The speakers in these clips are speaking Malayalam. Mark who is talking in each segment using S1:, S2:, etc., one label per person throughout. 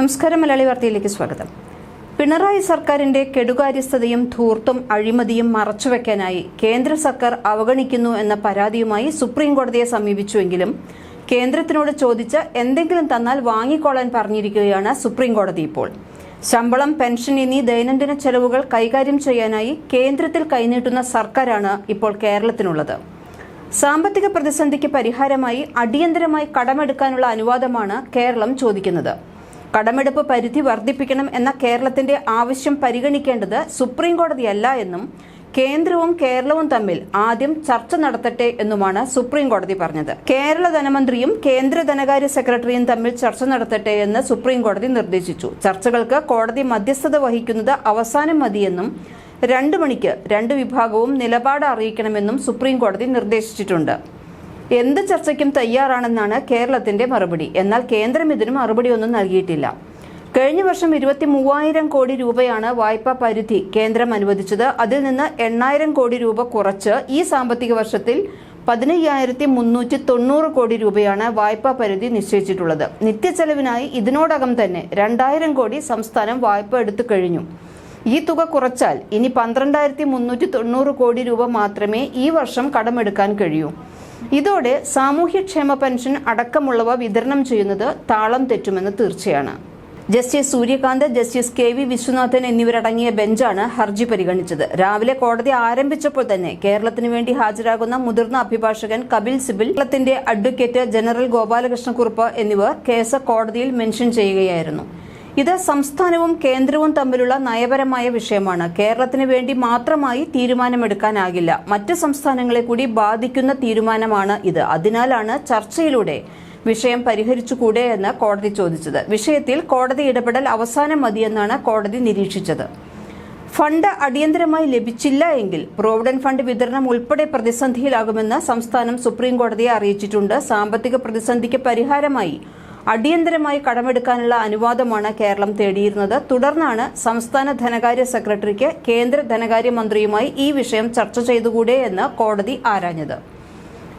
S1: നമസ്കാരം മലയാളി വാർത്തയിലേക്ക് സ്വാഗതം. പിണറായി സർക്കാരിന്റെ കെടുകാര്യസ്ഥതയും ധൂർത്തും അഴിമതിയും മറച്ചുവെക്കാനായി കേന്ദ്ര സർക്കാർ അവഗണിക്കുന്നു എന്ന പരാതിയുമായി സുപ്രീം കോടതിയെ സമീപിച്ചുവെങ്കിലും കേന്ദ്രത്തിനോട് ചോദിച്ച് എന്തെങ്കിലും തന്നാൽ വാങ്ങിക്കോളാൻ പറഞ്ഞിരിക്കുകയാണ് സുപ്രീം കോടതി ഇപ്പോൾ. ശമ്പളം പെൻഷൻ എന്നീ ദൈനംദിന ചെലവുകൾ കൈകാര്യം ചെയ്യാനായി കേന്ദ്രത്തിൽ കൈനീട്ടുന്ന സർക്കാരാണ് ഇപ്പോൾ കേരളത്തിനുള്ളത്. സാമ്പത്തിക പ്രതിസന്ധിക്ക് പരിഹാരമായി അടിയന്തരമായി കടമെടുക്കാനുള്ള അനുവാദമാണ് കേരളം ചോദിക്കുന്നത്. കടമെടുപ്പ് പരിധി വർദ്ധിപ്പിക്കണം എന്ന കേരളത്തിന്റെ ആവശ്യം പരിഗണിക്കേണ്ടത് സുപ്രീം കോടതിയല്ല എന്നും കേന്ദ്രവും കേരളവും തമ്മിൽ ആദ്യം ചർച്ച നടത്തട്ടെ എന്നുമാണ് സുപ്രീം കോടതി പറഞ്ഞത്. കേരള ധനമന്ത്രിയും കേന്ദ്ര ധനകാര്യ സെക്രട്ടറിയും തമ്മിൽ ചർച്ച നടത്തട്ടെ എന്ന് സുപ്രീം കോടതി നിർദ്ദേശിച്ചു. ചർച്ചകൾക്ക് കോടതി മധ്യസ്ഥത വഹിക്കുന്നത് അവസാനം മതിയെന്നും രണ്ടു മണിക്ക് രണ്ട് വിഭാഗവും നിലപാട് അറിയിക്കണമെന്നും സുപ്രീം കോടതി നിർദ്ദേശിച്ചിട്ടുണ്ട്. എന്ത് ചർച്ചയ്ക്കും തയ്യാറാണെന്നാണ് കേരളത്തിന്റെ മറുപടി. എന്നാൽ കേന്ദ്രം ഇതിന് മറുപടിയൊന്നും നൽകിയിട്ടില്ല. കഴിഞ്ഞ വർഷം ഇരുപത്തി മൂവായിരം കോടി രൂപയാണ് വായ്പാ പരിധി കേന്ദ്രം അനുവദിച്ചത്. അതിൽ നിന്ന് എണ്ണായിരം കോടി രൂപ കുറച്ച് ഈ സാമ്പത്തിക വർഷത്തിൽ പതിനയ്യായിരത്തി മുന്നൂറ്റി തൊണ്ണൂറ് കോടി രൂപയാണ് വായ്പാ പരിധി നിശ്ചയിച്ചിട്ടുള്ളത്. നിത്യച്ചെലവിനായി ഇതിനോടകം തന്നെ രണ്ടായിരം കോടി സംസ്ഥാനം വായ്പ എടുത്തു കഴിഞ്ഞു. ഈ തുക കുറച്ചാൽ ഇനി പന്ത്രണ്ടായിരത്തി മുന്നൂറ്റി തൊണ്ണൂറ് കോടി രൂപ മാത്രമേ ഈ വർഷം കടമെടുക്കാൻ കഴിയൂ. ഇതോടെ സാമൂഹ്യക്ഷേമ പെൻഷൻ അടക്കമുള്ളവ വിതരണം ചെയ്യുന്നത് താളം തെറ്റുമെന്ന് തീർച്ചയാണ്. Justice Suryakant justice K V Viswanathan എന്നിവരടങ്ങിയ ബെഞ്ചാണ് ഹർജി പരിഗണിച്ചത്. രാവിലെ കോടതി ആരംഭിച്ചപ്പോൾ തന്നെ കേരളത്തിന് വേണ്ടി ഹാജരാകുന്ന മുതിർന്ന അഭിഭാഷകൻ കപിൽ സിബിൽ കേരളത്തിന്റെ അഡ്വക്കേറ്റ് ജനറൽ ഗോപാലകൃഷ്ണക്കുറുപ്പ് എന്നിവർ കേസ് കോടതിയിൽ മെൻഷൻ ചെയ്യുകയായിരുന്നു. ഇത് സംസ്ഥാനവും കേന്ദ്രവും തമ്മിലുള്ള നയപരമായ വിഷയമാണ്. കേരളത്തിന് വേണ്ടി മാത്രമായി തീരുമാനമെടുക്കാനാകില്ല. മറ്റ് സംസ്ഥാനങ്ങളെ കൂടി ബാധിക്കുന്ന തീരുമാനമാണ് ഇത്. അതിനാലാണ് ചർച്ചയിലൂടെ വിഷയം പരിഹരിച്ചുകൂടെ എന്ന് കോടതി ചോദിച്ചത്. വിഷയത്തിൽ കോടതി ഇടപെടൽ അവസാനം മതിയെന്നാണ് കോടതി നിരീക്ഷിച്ചത്. ഫണ്ട് അടിയന്തരമായി ലഭിച്ചില്ല എങ്കിൽ പ്രോവിഡന്റ് ഫണ്ട് വിതരണം ഉൾപ്പെടെ പ്രതിസന്ധിയിലാകുമെന്ന് സംസ്ഥാനം സുപ്രീം കോടതിയെ അറിയിച്ചിട്ടുണ്ട്. സാമ്പത്തിക പ്രതിസന്ധിക്ക് പരിഹാരമായി അടിയന്തരമായി കടമെടുക്കാനുള്ള അനുവാദമാണ് കേരളം തേടിയിരുന്നത്. തുടർന്നാണ് സംസ്ഥാന ധനകാര്യ സെക്രട്ടറിക്ക് കേന്ദ്ര ധനകാര്യമന്ത്രിയുമായി ഈ വിഷയം ചർച്ച ചെയ്തുകൂടെ എന്ന് കോടതി ആരാഞ്ഞത്.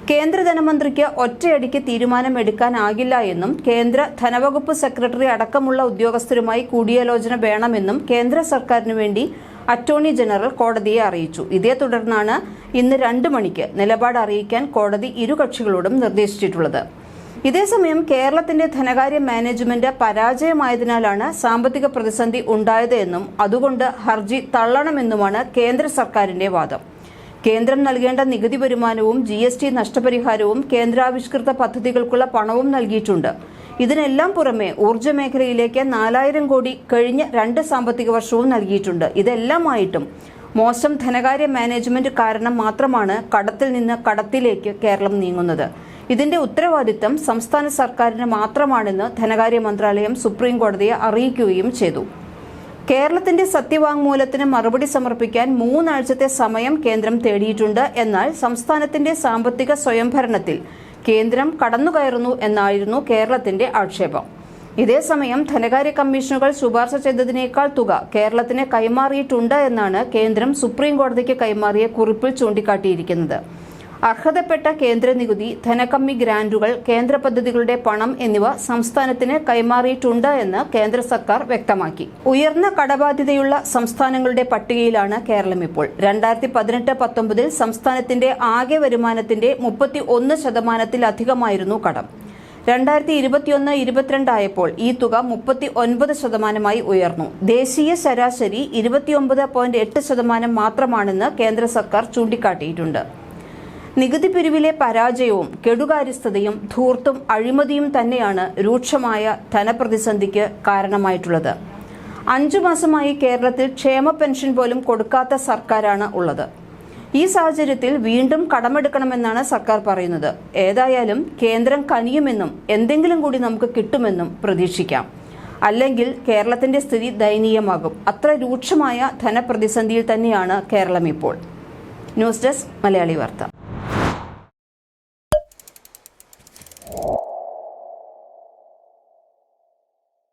S1: കേന്ദ്ര ധനമന്ത്രിക്ക് ഒറ്റയടിക്ക് തീരുമാനമെടുക്കാനാകില്ല എന്നും കേന്ദ്ര ധനവകുപ്പ് സെക്രട്ടറി അടക്കമുള്ള ഉദ്യോഗസ്ഥരുമായി കൂടിയാലോചന വേണമെന്നും കേന്ദ്ര സർക്കാരിനു വേണ്ടി അറ്റോർണി ജനറൽ കോടതിയെ അറിയിച്ചു. ഇതേ തുടർന്നാണ് ഇന്ന് രണ്ട് മണിക്ക് നിലപാട് അറിയിക്കാൻ കോടതി ഇരു കക്ഷികളോടും നിർദ്ദേശിച്ചിട്ടുള്ളത്. ഇതേസമയം കേരളത്തിന്റെ ധനകാര്യ മാനേജ്മെന്റ് പരാജയമായതിനാലാണ് സാമ്പത്തിക പ്രതിസന്ധി ഉണ്ടായത് എന്നും അതുകൊണ്ട് ഹർജി തള്ളണമെന്നുമാണ് കേന്ദ്ര സർക്കാരിന്റെ വാദം. കേന്ദ്രം നൽകേണ്ട നികുതി വരുമാനവും ജി എസ് ടി നഷ്ടപരിഹാരവും കേന്ദ്രാവിഷ്കൃത പദ്ധതികൾക്കുള്ള പണവും നൽകിയിട്ടുണ്ട്. ഇതിനെല്ലാം പുറമെ ഊർജ മേഖലയിലേക്ക് നാലായിരം കോടി കഴിഞ്ഞ രണ്ട് സാമ്പത്തിക വർഷവും നൽകിയിട്ടുണ്ട്. ഇതെല്ലാമായിട്ടും മോശം ധനകാര്യ മാനേജ്മെന്റ് കാരണം മാത്രമാണ് കടത്തിൽ നിന്ന് കടത്തിലേക്ക് കേരളം നീങ്ങുന്നത്. ഇതിന്റെ ഉത്തരവാദിത്തം സംസ്ഥാന സർക്കാരിന് മാത്രമാണെന്ന് ധനകാര്യ മന്ത്രാലയം സുപ്രീം കോടതിയെ അറിയിക്കുകയും ചെയ്തു. കേരളത്തിന്റെ സത്യവാങ്മൂലത്തിന് മറുപടി സമർപ്പിക്കാൻ മൂന്നാഴ്ചത്തെ സമയം കേന്ദ്രം തേടിയിട്ടുണ്ട്. എന്നാൽ സംസ്ഥാനത്തിന്റെ സാമ്പത്തിക സ്വയംഭരണത്തിൽ കേന്ദ്രം കടന്നുകയറുന്നു എന്നായിരുന്നു കേരളത്തിന്റെ ആക്ഷേപം. ഇതേസമയം ധനകാര്യ കമ്മീഷനുകൾ ശുപാർശ ചെയ്തതിനേക്കാൾ തുക കേരളത്തിന് കൈമാറിയിട്ടുണ്ട് എന്നാണ് കേന്ദ്രം സുപ്രീം കോടതിക്ക് കൈമാറിയ കുറിപ്പിൽ ചൂണ്ടിക്കാട്ടിയിരിക്കുന്നത്. അർഹതപ്പെട്ട കേന്ദ്ര നികുതി ധനകമ്മി ഗ്രാന്റുകൾ കേന്ദ്ര പദ്ധതികളുടെ പണം എന്നിവ സംസ്ഥാനത്തിന് കൈമാറിയിട്ടുണ്ട് എന്ന് കേന്ദ്ര സർക്കാർ വ്യക്തമാക്കി. ഉയർന്ന കടബാധ്യതയുള്ള സംസ്ഥാനങ്ങളുടെ പട്ടികയിലാണ് കേരളം ഇപ്പോൾ. രണ്ടായിരത്തി പതിനെട്ട് പത്തൊമ്പതിൽ സംസ്ഥാനത്തിന്റെ ആകെ വരുമാനത്തിന്റെ മുപ്പത്തി ഒന്ന് ശതമാനത്തിലധികമായിരുന്നു കടം. രണ്ടായിരത്തി ഇരുപത്തിയൊന്ന് ഇരുപത്തിരണ്ടായപ്പോൾ ഈ തുക മുപ്പത്തി ഒൻപത് ശതമാനമായി ഉയർന്നു. ദേശീയ ശരാശരി ഇരുപത്തിയൊമ്പത് പോയിന്റ് എട്ട് ശതമാനം മാത്രമാണെന്ന് കേന്ദ്ര സർക്കാർ ചൂണ്ടിക്കാട്ടിയിട്ടുണ്ട്. നികുതി പിരിവിലെ പരാജയവും കെടുകാര്യസ്ഥതയും ധൂർത്തും അഴിമതിയും തന്നെയാണ് രൂക്ഷമായ ധനപ്രതിസന്ധിക്ക് കാരണമായിട്ടുള്ളത്. അഞ്ചു മാസമായി കേരളത്തിൽ ക്ഷേമ പെൻഷൻ പോലും കൊടുക്കാത്ത സർക്കാരാണ് ഉള്ളത്. ഈ സാഹചര്യത്തിൽ വീണ്ടും കടമെടുക്കണമെന്നാണ് സർക്കാർ പറയുന്നത്. ഏതായാലും കേന്ദ്രം കനിയുമെന്നും എന്തെങ്കിലും കൂടി നമുക്ക് കിട്ടുമെന്നും പ്രതീക്ഷിക്കാം. അല്ലെങ്കിൽ കേരളത്തിന്റെ സ്ഥിതി ദയനീയമാകും. അത്ര രൂക്ഷമായ ധനപ്രതിസന്ധിയിൽ തന്നെയാണ് കേരളം ഇപ്പോൾ. ന്യൂസ് ഡെസ്ക് മലയാളി വാർത്ത.